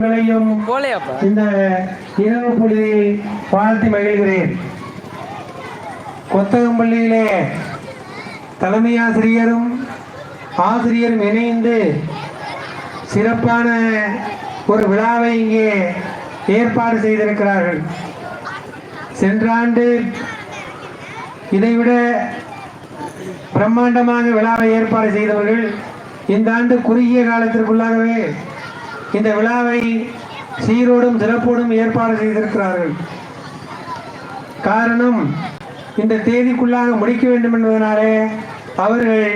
இந்த இரவு பொழுதில் வாழ்த்தி மகிழ்கிறேன். கொத்தகம்பள்ளியிலே தலைமை ஆசிரியரும் ஆசிரியரும் இணைந்து சிறப்பான ஒரு விழாவை இங்கே ஏற்பாடு செய்திருக்கிறார்கள். சென்ற ஆண்டு இதைவிட பிரம்மாண்டமாக விழாவை ஏற்பாடு செய்தவர்கள் இந்த ஆண்டு குறுகிய காலத்திற்குள்ளாகவே இந்த விழாவை சீரோடும் சிறப்போடும் ஏற்பாடு செய்திருக்கிறார்கள். காரணம் இந்த தேதிக்குள்ளாக முடிக்க வேண்டும் என்பதனாலே அவர்கள்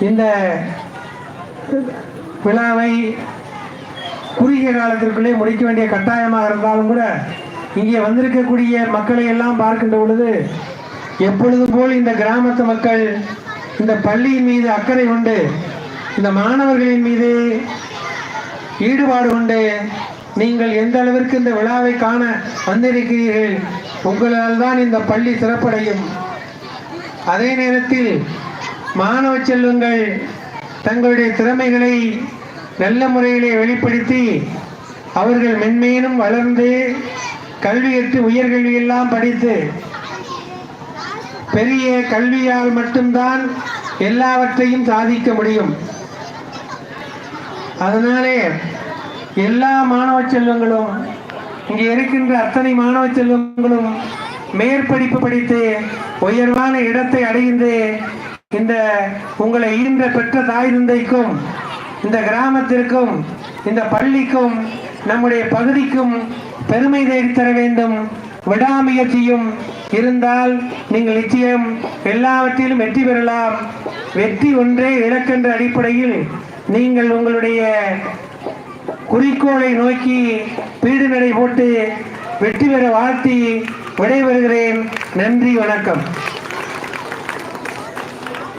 இந்த விழாவை குறுகிய காலத்திற்குள்ளே முடிக்க வேண்டிய கட்டாயமாக இருந்தாலும் கூட இங்கே வந்திருக்கக்கூடிய மக்களை எல்லாம் பார்க்கின்ற பொழுது எப்பொழுதும் போல் இந்த கிராமத்து மக்கள் இந்த பள்ளியின் மீது அக்கறை கொண்டு இந்த மாணவர்களின் மீது ஈடுபாடு கொண்டு நீங்கள் எந்த அளவிற்கு இந்த விழாவை காண வந்திருக்கிறீர்கள் உங்களால் தான் இந்த பள்ளி சிறப்படையும். அதே நேரத்தில் மாணவ செல்வங்கள் தங்களுடைய திறமைகளை நல்ல முறையிலே வெளிப்படுத்தி அவர்கள் மென்மேலும் வளர்ந்து கல்வி கற்று உயர்கல்வியெல்லாம் படித்து பெரிய கல்வியால் மட்டும்தான் எல்லாவற்றையும் சாதிக்க முடியும். அதனாலே எல்லா மாணவ செல்வங்களும் இங்கே இருக்கின்ற அத்தனை மாணவ செல்வங்களும் மேற்படிப்பு படித்து உயர்வான இடத்தை அடைந்து இந்த உங்களை ஈன்ற பெற்ற தாய் தந்தைக்கும் இந்த கிராமத்திற்கும் இந்த பள்ளிக்கும் நம்முடைய பகுதிக்கும் பெருமை தேடித் தர வேண்டும். விடாமுயற்சியும் இருந்தால் நீங்கள் நிச்சயம் எல்லாவற்றிலும் வெற்றி பெறலாம். வெற்றி ஒன்றே இலக்கென்ற அடிப்படையில் நீங்கள் உங்களுடைய குறிக்கோளை நோக்கி பீடு நடை போட்டு வெற்றி பெற வாழ்த்தி விடைபெறுகிறேன். நன்றி வணக்கம்.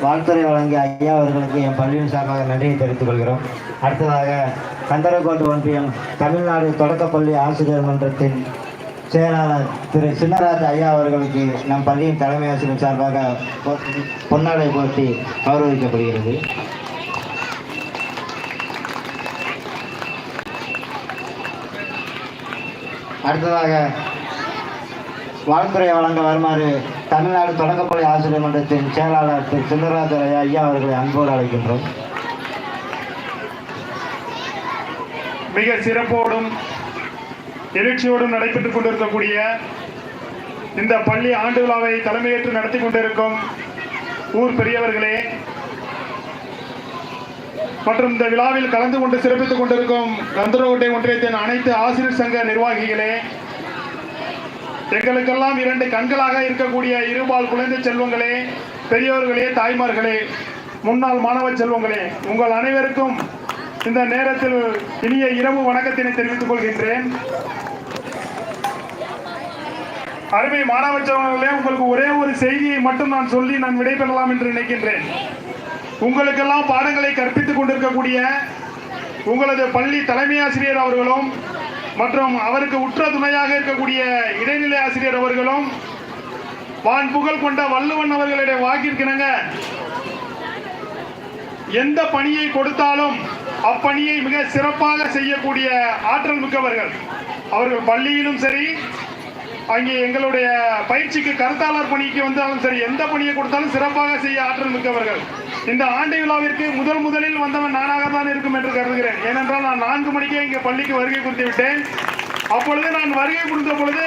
வாழ்த்துறை வழங்கிய ஐயா அவர்களுக்கு என் பள்ளியின் சார்பாக நன்றியை தெரிவித்துக் கொள்கிறோம். அடுத்ததாக கந்தரகோட்டு ஒன்றியம் தமிழ்நாடு தொடக்கப்பள்ளி ஆசிரியர் மன்றத்தின் செயலாளர் திரு சின்னராஜ் ஐயா அவர்களுக்கு நம் பள்ளியின் தலைமை ஆசிரியர் சார்பாக பொ- பொன்னாடை போட்டி கௌரவிக்கப்படுகிறது. அடுத்ததாக வாழ்த்துறை வழங்க வருமாறு தமிழ்நாடு தொடக்கப்பள்ளி ஆசிரியர் மன்றத்தின் செயலாளர் திரு சின்னராஜ் ஐயா அவர்களை அன்போடு அழைக்கின்றோம். மிக சிறப்போடும் எழுச்சியோடும் நடைபெற்றுக் கொண்டிருக்கக்கூடிய இந்த பள்ளி ஆண்டு விழாவை தலைமையேற்று நடத்தி கொண்டிருக்கும் ஊர் பெரியவர்களே மற்றும் இந்த விழாவில் கலந்து கொண்டு சிறப்பித்துக் கொண்டிருக்கும் கந்தரோட்டை ஒன்றியத்தின் அனைத்து ஆசிரியர் சங்க நிர்வாகிகளே எங்களுக்கெல்லாம் இரண்டு கண்களாக இருக்கக்கூடிய இருபால் குழந்தை செல்வங்களே பெரியோர்களே தாய்மார்களே முன்னாள் மாணவ செல்வங்களே உங்கள் அனைவருக்கும் இந்த நேரத்தில் இனிய இரவு வணக்கத்தினை தெரிவித்துக் கொள்கின்றேன். அருமை மாணவ செல்வங்களே உங்களுக்கு ஒரே ஒரு செய்தியை மட்டும் நான் சொல்லி நான் விடைபெறலாம் என்று நினைக்கின்றேன். உங்களுக்கெல்லாம் பாடங்களை கற்பித்துக் கொண்டிருக்கக்கூடிய உங்களது பள்ளி தலைமை ஆசிரியர் அவர்களும் மற்றும் அவருக்கு உற்ற துணையாக இருக்கக்கூடிய இடைநிலை ஆசிரியர் அவர்களும் வான் புகழ் கொண்ட வள்ளுவன் அவர்களுடைய வாக்கிற்கிணங்க. எந்த பணியை கொடுத்தாலும் அப்பணியை மிக சிறப்பாக செய்யக்கூடிய ஆற்றல் மிக்கவர்கள். அவர்கள் பள்ளியிலும் சரி அங்கே எங்களுடைய பயிற்சிக்கு கருத்தாளர் பணிக்கு வந்தாலும் சரி எந்த பணியை கொடுத்தாலும் சிறப்பாக செய்ய ஆற்றல் மிக்கவர்கள். இந்த ஆண்டு விழாவிற்கு முதல் முதலில் வந்தவன் நானாக தான் இருக்கும் என்று கருதுகிறேன். ஏனென்றால் நான் நான்கு மணிக்கே இங்கே பள்ளிக்கு வருகை கொடுத்து விட்டேன். அப்பொழுது நான் வருகை கொடுத்த பொழுது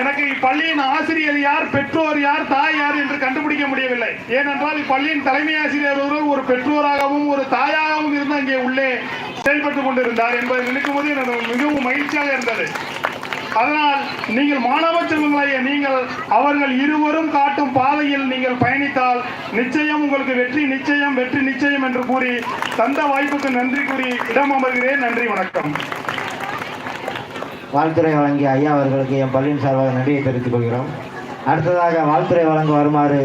எனக்கு இப்பள்ளியின் ஆசிரியர் யார் பெற்றோர் யார் தாய் யார் என்று கண்டுபிடிக்க முடியவில்லை. ஏனென்றால் இப்பள்ளியின் தலைமை ஆசிரியர் ஒருவர் ஒரு பெற்றோராகவும் ஒரு தாயாகவும் இருந்து அங்கே உள்ளே செயல்பட்டுக் கொண்டிருந்தார் என்பதை நினைக்கும் போது எனக்கு மிகவும் மகிழ்ச்சியாக இருந்தது. அதனால் நீங்கள் மாணவ செல்வங்களை நீங்கள் அவர்கள் இருவரும் காட்டும் பாதையில் நீங்கள் பயணித்தால் நிச்சயம் உங்களுக்கு வெற்றி நிச்சயம் வெற்றி நிச்சயம் என்று கூறி தந்த வாய்ப்புக்கு நன்றி கூறி இடம் அமர்கிறேன். நன்றி வணக்கம். வாழ்த்துறை வழங்கிய ஐயா அவர்களுக்கு என் பள்ளியின் சார்பாக நன்றியை தெரிவித்துக் கொள்கிறோம். அடுத்ததாக வாழ்த்துறை வழங்க வருமாறு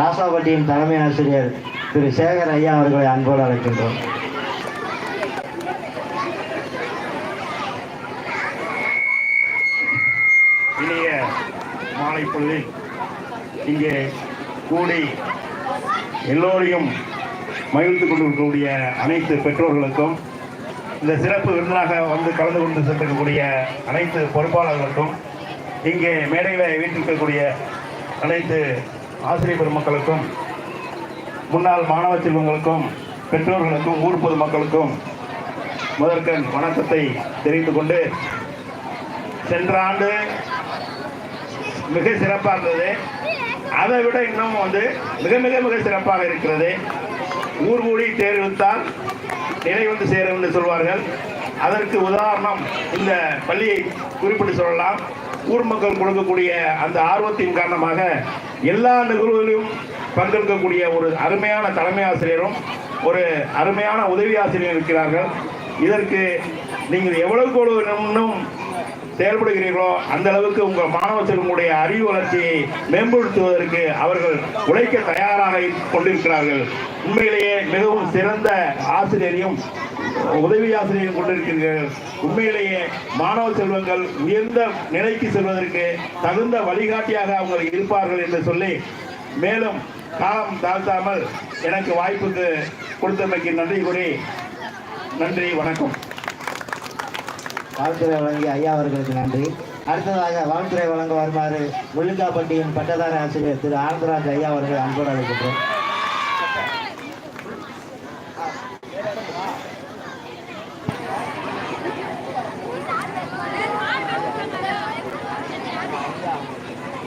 ராசாபட்டியின் தலைமை ஆசிரியர் திரு சேகர் ஐயா அவர்களை அன்போடு அழைக்கின்றோம் இனிய மாலை இங்கே கூடி எல்லோரையும் மகிழ்ந்து கொண்டிருக்கக்கூடிய அனைத்து பெற்றோர்களுக்கும் இந்த சிறப்பு விருந்தினாக வந்து கலந்து கொண்டு சென்றிருக்கக்கூடிய அனைத்து பொறுப்பாளர்களுக்கும் இங்கே மேடையில் வீட்டிருக்கக்கூடிய அனைத்து ஆசிரியர் பெருமக்களுக்கும் முன்னாள் மாணவ செல்வங்களுக்கும் பெற்றோர்களுக்கும் ஊர் பொதுமக்களுக்கும் முதற்கண் வணக்கத்தை தெரிவித்துக் கொண்டு சென்ற ஆண்டு மிக சிறப்பாக இருந்தது அதை விட இன்னும் வந்து மிக மிக மிக சிறப்பாக இருக்கிறது. ஊர் கூடி தேர்வுத்தான் நிலை வந்து சேரும் என்று சொல்வார்கள். அதற்கு உதாரணம் இந்த பள்ளியை குறிப்பிட்டு சொல்லலாம். ஊர் மக்கள் கொடுக்கக்கூடிய அந்த ஆர்வத்தின் காரணமாக எல்லா நிகழ்வுகளிலும் பங்கெடுக்கக்கூடிய ஒரு அருமையான தலைமை ஆசிரியரும் ஒரு அருமையான உதவி ஆசிரியரும் இருக்கிறார்கள். இதற்கு நீங்கள் எவ்வளவு இன்னும் செயல்படுகிறீர்களோ அந்த அளவுக்கு உங்கள் மாணவ செல்வங்களுடைய அறிவு வளர்ச்சியை மேம்படுத்துவதற்கு அவர்கள் உழைக்க தயாராக கொண்டிருக்கிறார்கள். உண்மையிலேயே மிகவும் சிறந்த ஆசிரியரையும் உதவி ஆசிரியரையும் கொண்டிருக்கிறீர்கள். உண்மையிலேயே மாணவ செல்வங்கள் உயர்ந்த நிலைக்கு செல்வதற்கு தகுந்த வழிகாட்டியாக அவங்க இருப்பார்கள் என்று சொல்லி மேலும் காலம் தாழ்த்தாமல் எனக்கு வாய்ப்புக்கு கொடுத்தமைக்கு நன்றி கூறி நன்றி வணக்கம். வாழ்த்துறை வழங்கிய ஐயா அவர்களுக்கு நன்றி. அடுத்ததாக வாழ்த்துறை வழங்க வருமாறு முள்ளிக்காப்பட்டியின் பட்டதார ஆசிரியர் திரு ஆனந்தராஜ் ஐயா அவர்கள் அன்போடு அழைக்கின்றோம்.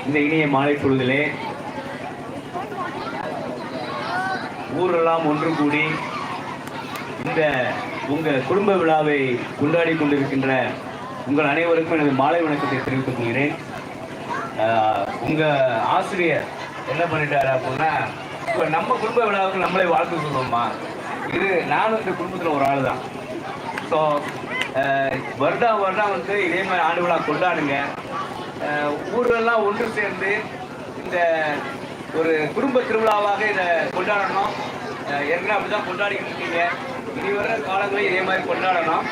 இந்த இனிய மாலை பொழுதிலே ஊரெல்லாம் ஒன்று கூடி இந்த உங்கள் குடும்ப விழாவை கொண்டாடி கொண்டிருக்கின்ற உங்கள் அனைவருக்கும் எனது மாலை வணக்கத்தை தெரிவித்துக் கொள்கிறேன். உங்கள் ஆசிரியர் என்ன பண்ணிட்டாரு அப்படின்னா இப்போ நம்ம குடும்ப விழாவுக்கு நம்மளே வாழ்த்து சொல்லுவோம்மா இது நானும் இந்த குடும்பத்தில் ஒரு ஆள் தான் ஸோ வருடா வருடம் வந்து இதே மாதிரி ஆண்டு விழா கொண்டாடுங்க. ஊரெல்லாம் ஒன்று சேர்ந்து இந்த ஒரு குடும்ப திருவிழாவாக இதை கொண்டாடணும். ஏற்கனவே அப்படி தான் கொண்டாடிக்கிட்டு இருக்கீங்க. இனி வர காலங்களில் இதே மாதிரி கொண்டாடணும்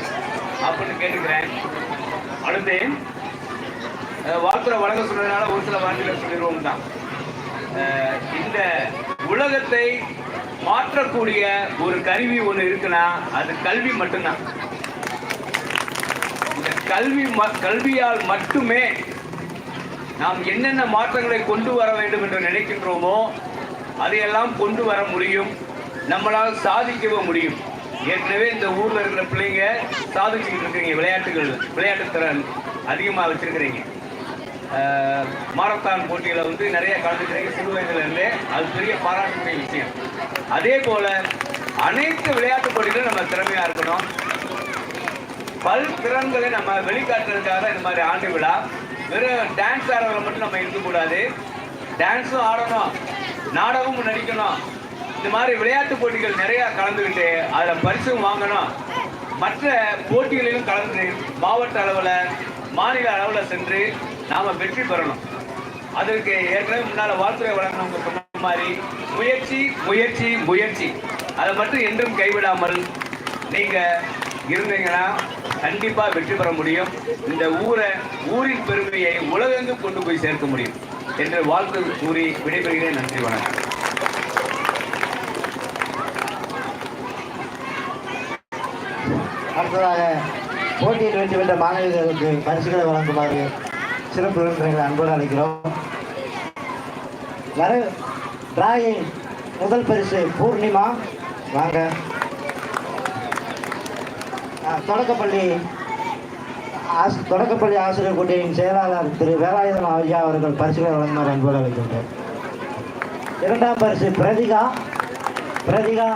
அப்படின்னு கேட்டுக்கிறேன். அடுத்து அஹ், வாழ்த்துறை வழங்க சொன்னதுனால ஒரு சில வார்த்தைகளை சொல்லிடுவோம் தான் இந்த உலகத்தை மாற்றக்கூடிய ஒரு கருவி ஒன்று இருக்குன்னா அது கல்வி மட்டும்தான். இந்த கல்வி ம- கல்வியால் மட்டுமே நாம் என்னென்ன மாற்றங்களை கொண்டு வர வேண்டும் என்று நினைக்கின்றோமோ அதையெல்லாம் கொண்டு வர முடியும். நம்மளால் சாதிக்கவும் முடியும். ஏற்கனவே இந்த ஊர்ல இருக்கிற பிள்ளைங்க சாதிச்சுக்கிட்டு இருக்கிறீங்க விளையாட்டுகள் விளையாட்டு திறன் அதிகமாக வச்சிருக்கிறீங்க. மாரத்தான் போட்டியில வந்து நிறைய கலந்துக்கிறீங்க சிறு வயதுல இருந்தே. அது பெரிய பாராட்டுக்குரிய விஷயம். அதே போல அனைத்து விளையாட்டு போட்டிகளும் நம்ம திறமையா இருக்கணும். பல் திறன்களை நம்ம வெளிக்காட்டுறதுக்காக இந்த மாதிரி ஆண்டு விழா. வெறும் டான்ஸ் ஆடுறவங்க மட்டும் நம்ம இருக்கக்கூடாது டான்ஸும் ஆடணும். நாடகமும் நடிக்கணும். இந்த மாதிரி விளையாட்டு போட்டிகள் நிறைய கலந்துக்கிட்டு அதில் பரிசும் வாங்கணும். மற்ற போட்டிகளிலும் கலந்து மாவட்ட அளவில் மாநில அளவில் சென்று நாம் வெற்றி பெறணும். அதற்கு ஏற்கனவே முன்னால் வாழ்த்துறை வழங்கினவங்க சொன்ன மாதிரி முயற்சி முயற்சி முயற்சி. அதை மட்டும் என்றும் கைவிடாமல் நீங்கள் இருந்தீங்கன்னா கண்டிப்பாக வெற்றி பெற முடியும். இந்த ஊரை ஊரின் பெருமையை உலகெங்கும் கொண்டு போய் சேர்க்க முடியும். என்று வாழ்த்து கூறி விடைபெறுகிறேன். நன்றி வணக்கம். அடுத்ததாக போட்டியில் வெற்றி பெற்ற மாணவிகளுக்கு பரிசுகளை வழங்குமாறு சிறப்பு விருந்தினர்களை அன்போடு அழைக்கிறோம். வர டிராயிங் முதல் பரிசு பூர்ணிமா. வாங்க. தொடக்கப்பள்ளி ஆஸ் தொடக்கப்பள்ளி ஆசிரியர் கூட்டியின் செயலாளர் திரு வேலாயுதன் ஐயா அவர்கள் பரிசுகளை வழங்குமாறு அன்போடு அழைக்கின்றோம். இரண்டாம் பரிசு பிரதிகா. பிரதிகா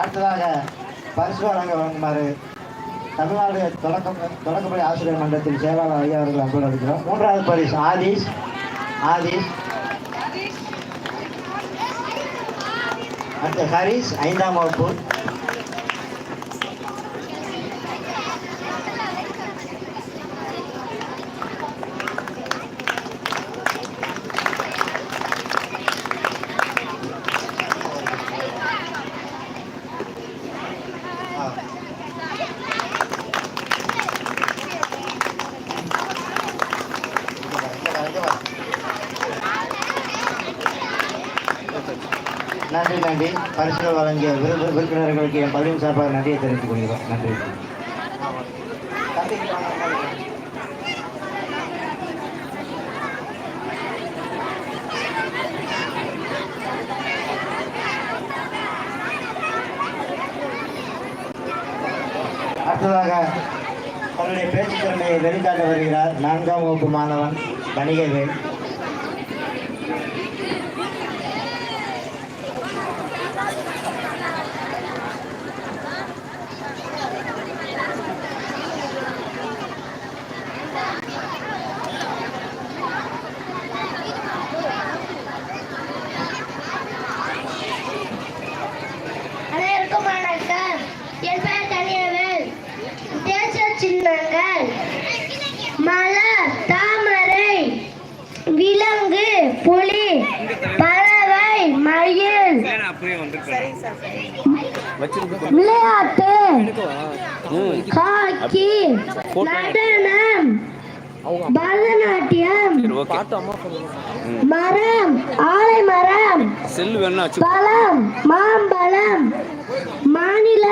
அடுத்ததாக பரிசு வழங்க வழங்குமாறு தமிழ்நாடு தொடக்க தொடக்கப்பள்ளி ஆசிரியர் மன்றத்தில் செயலாளர் ஐயா அவர்கள் அன்போடு அளிக்கிறோம் மூன்றாவது பரிசு ஆதிஷ் ஆதிஷ் அடுத்த ஹரிஷ் ஐந்தாம் வகுப்பு. நன்றி நன்றி. பரிசுகள் வழங்கிய உறுப்பினர்களுக்கு விருந்தினர்களுக்கு என் பள்ளியின் சார்பாக நன்றியை தெரிவித்துக் கொள்கிறோம். நன்றி. அடுத்ததாக தன்னுடைய பேச்சு திறமையை வெளிக்காட்ட வருகிறார் நான்காம் வகுப்பு மாணவன் வணிகவேல். பறவை மயில். விளையாட்டு. ஹாக்கி நடனம். பரதநாட்டியம். மரம். ஆலை மரம் பழம். மாம்பழம். மாநில